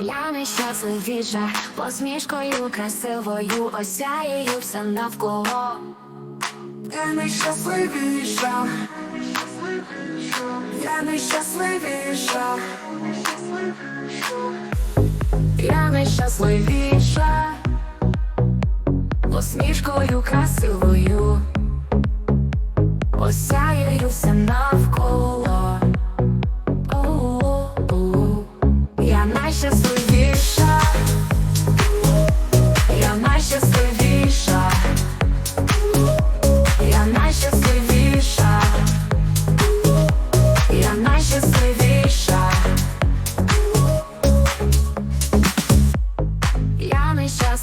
Я найщасливіша, посмішкою красивою осяєю все навколо. Я найщасливіша, я найщасливіша, Я найщасливіша, посмішкою красивою,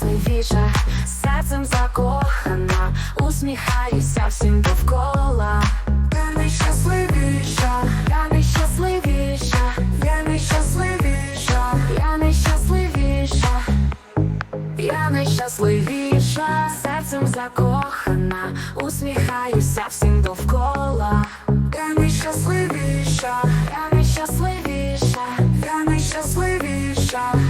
щасливіша, серцем закохана, усміхаюся всім довкола. Ти найщасливіша, я найщасливіша, я найщасливіша, я найщасливіша, я найщасливіша, серцем закохана, усміхаюся всім довкола. Я найщасливіша, я найщасливіша, я найщасливіша.